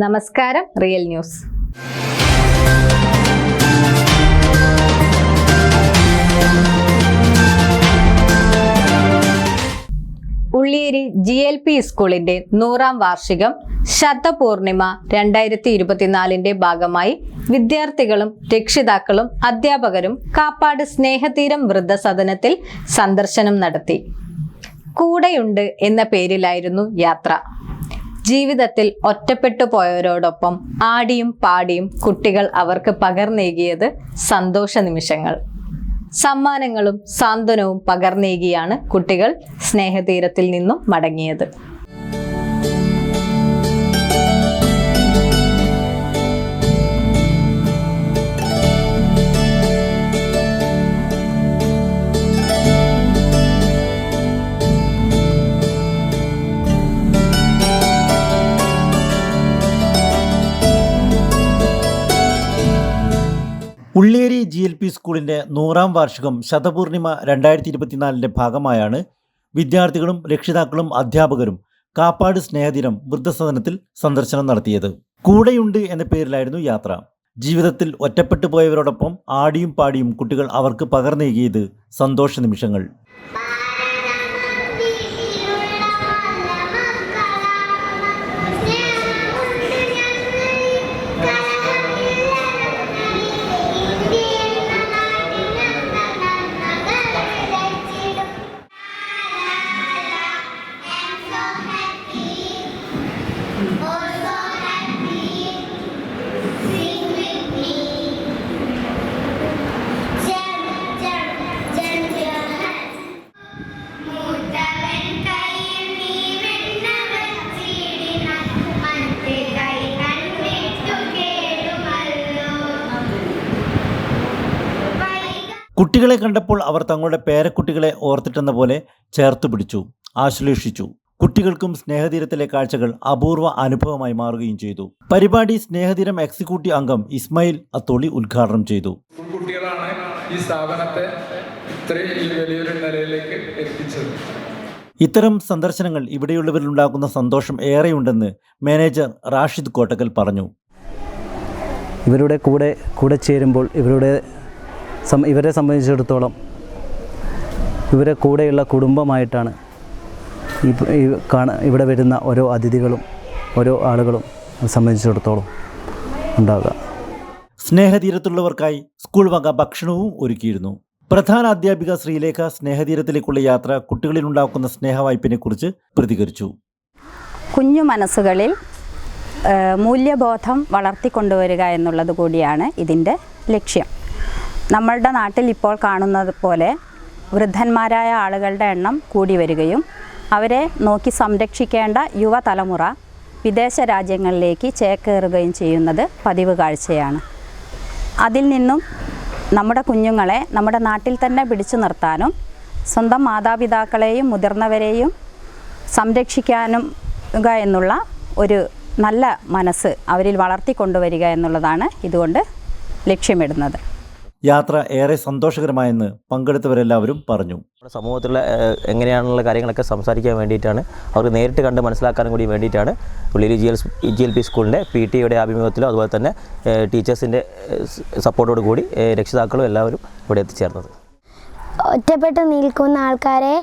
നമസ്കാരം real news. Ulliyeri G L P സ്കൂളിന്റെ നൂറാം വാർഷികം ശതപൂർണിമ രണ്ടായിരത്തി ഇരുപത്തിനാലിന്റെ ഭാഗമായി വിദ്യാർത്ഥികളും രക്ഷിതാക്കളും അധ്യാപകരും കാപ്പാട് സ്നേഹതീരം വൃദ്ധസദനത്തിൽ സന്ദർശനം നടത്തി. കൂടെയുണ്ട് എന്ന പേരിലായിരുന്നു യാത്ര. ജീവിതത്തിൽ ഒറ്റപ്പെട്ടു പോയവരോടൊപ്പം ആടിയും പാടിയും കുട്ടികൾ അവർക്ക് പകർന്നേകിയത് സന്തോഷ നിമിഷങ്ങൾ. സമ്മാനങ്ങളും സാന്ത്വനവും പകർന്നേകിയാണ് കുട്ടികൾ സ്നേഹതീരത്തിൽ നിന്നും മടങ്ങിയത്. ഉള്ളേരി ജി എൽ പി സ്കൂളിന്റെ നൂറാം വാർഷികം ശതപൂർണിമ രണ്ടായിരത്തി ഇരുപത്തിനാലിന്റെ ഭാഗമായാണ് വിദ്യാർത്ഥികളും രക്ഷിതാക്കളും അധ്യാപകരും കാപ്പാട് സ്നേഹദിനം വൃദ്ധസദനത്തിൽ സന്ദർശനം നടത്തിയത്. കൂടെയുണ്ട് എന്ന പേരിലായിരുന്നു യാത്ര. ജീവിതത്തിൽ ഒറ്റപ്പെട്ടു പോയവരോടൊപ്പം ആടിയും പാടിയും കുട്ടികൾ അവർക്ക് പകർന്നേകിയത് സന്തോഷ നിമിഷങ്ങൾ. കുട്ടികളെ കണ്ടപ്പോൾ അവർ തങ്ങളുടെ പേരക്കുട്ടികളെ ഓർത്തിട്ടെന്ന പോലെ ചേർത്തു പിടിച്ചു ആശ്ലേഷിച്ചു. കുട്ടികൾക്കും സ്നേഹതീരത്തിലെ കാഴ്ചകൾ അപൂർവ അനുഭവമായി മാറുകയും ചെയ്തു. പരിപാടി സ്നേഹതീരം എക്സിക്യൂട്ടീവ് അംഗം ഇസ്മായിൽ അത്തോളി ഉദ്ഘാടനം ചെയ്തു. കുട്ടികളാണ് ഈ സ്ഥാപനത്തെ ഇത്രയും വലിയൊരു നിലയിലേക്ക് എത്തിച്ചത്. ഇത്തരം സന്ദർശനങ്ങൾ ഇവിടെയുള്ളവരിലുണ്ടാക്കുന്ന സന്തോഷം ഏറെയുണ്ടെന്ന് മാനേജർ റാഷിദ് കോട്ടക്കൽ പറഞ്ഞു. ഇവരുടെ കൂടെ കൂടെ ചേരുമ്പോൾ ഇവരുടെ ഇവരെ സംബന്ധിച്ചിടത്തോളം ഇവരെ കൂടെയുള്ള കുടുംബമായിട്ടാണ് ഈ കാണ ഇവിടെ വരുന്ന ഓരോ അതിഥികളും ഓരോ ആളുകളും സംബന്ധിച്ചിടത്തോളം ഉണ്ടാകുക സ്നേഹതീരത്തുള്ളവർക്കായി സ്കൂൾ വക ഭക്ഷണവും ഒരുക്കിയിരുന്നു. പ്രധാന അധ്യാപിക ശ്രീലേഖ സ്നേഹതീരത്തിലേക്കുള്ള യാത്ര കുട്ടികളിലുണ്ടാക്കുന്ന സ്നേഹവായ്പിനെക്കുറിച്ച് പ്രതികരിച്ചു. കുഞ്ഞു മനസ്സുകളിൽ മൂല്യബോധം വളർത്തിക്കൊണ്ടുവരിക എന്നുള്ളത് കൂടിയാണ് ഇതിന്റെ ലക്ഷ്യം. നമ്മളുടെ നാട്ടിൽ ഇപ്പോൾ കാണുന്നത് പോലെ വൃദ്ധന്മാരായ ആളുകളുടെ എണ്ണം കൂടി വരികയും അവരെ നോക്കി സംരക്ഷിക്കേണ്ട യുവതലമുറ വിദേശ രാജ്യങ്ങളിലേക്ക് ചേക്കേറുകയും ചെയ്യുന്നത് പതിവ് കാഴ്ചയാണ്. അതിൽ നിന്നും നമ്മുടെ കുഞ്ഞുങ്ങളെ നമ്മുടെ നാട്ടിൽ തന്നെ പിടിച്ചു നിർത്താനും സ്വന്തം മാതാപിതാക്കളെയും മുതിർന്നവരെയും സംരക്ഷിക്കാനും എന്നുള്ള ഒരു നല്ല മനസ്സ് അവരിൽ വളർത്തിക്കൊണ്ടുവരിക എന്നുള്ളതാണ് ഇതുകൊണ്ട് ലക്ഷ്യമിടുന്നത്. യാത്ര ഏറെ സന്തോഷകരമായെന്ന് പങ്കെടുത്തവരെല്ലാവരും പറഞ്ഞു. നമ്മുടെ സമൂഹത്തിലുള്ള എങ്ങനെയാണുള്ള കാര്യങ്ങളൊക്കെ സംസാരിക്കാൻ വേണ്ടിയിട്ടാണ് അവർ നേരിട്ട് കണ്ട് മനസ്സിലാക്കാനും കൂടി വേണ്ടിയിട്ടാണ് പുള്ളിയിൽ G L G L P സ്കൂളിന്റെ പി ടിയുടെ ആഭിമുഖ്യത്തിലും അതുപോലെ തന്നെ ടീച്ചേഴ്സിന്റെ സപ്പോർട്ടോട് കൂടി രക്ഷിതാക്കളും എല്ലാവരും ഇവിടെ എത്തിച്ചേർന്നത്. ഒറ്റപ്പെട്ട് നിൽക്കുന്ന ആൾക്കാരെ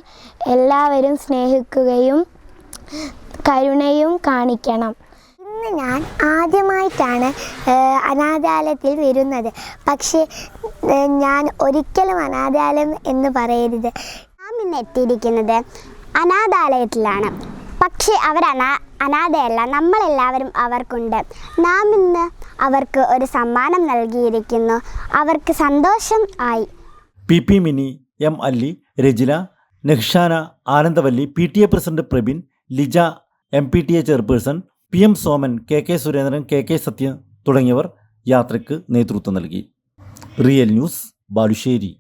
എല്ലാവരും സ്നേഹിക്കുകയും കരുണയും കാണിക്കണം. ഇന്ന് ഞാൻ ആദ്യമായിട്ടാണ് അനാഥാലയത്തിൽ വരുന്നത്. പക്ഷേ ഞാൻ ഒരിക്കലും അനാഥാലയം എന്ന് പറയരുത്. നാം ഇന്ന് എത്തിയിരിക്കുന്നത് അനാഥാലയത്തിലാണ്. പക്ഷേ അവർ അനാ അനാഥയല്ല നമ്മളെല്ലാവരും അവർക്കുണ്ട്. നാം ഇന്ന് അവർക്ക് ഒരു സമ്മാനം നൽകിയിരിക്കുന്നു. അവർക്ക് സന്തോഷം ആയി. P P Mini M Alli Rajila Nehshana Anandavalli P T A president Prabin Lija M P T A chairperson P M Soman K K Surendran K K Sathyan തുടങ്ങിയവർ യാത്രയ്ക്ക് നേതൃത്വം നൽകി. Real news Balussery.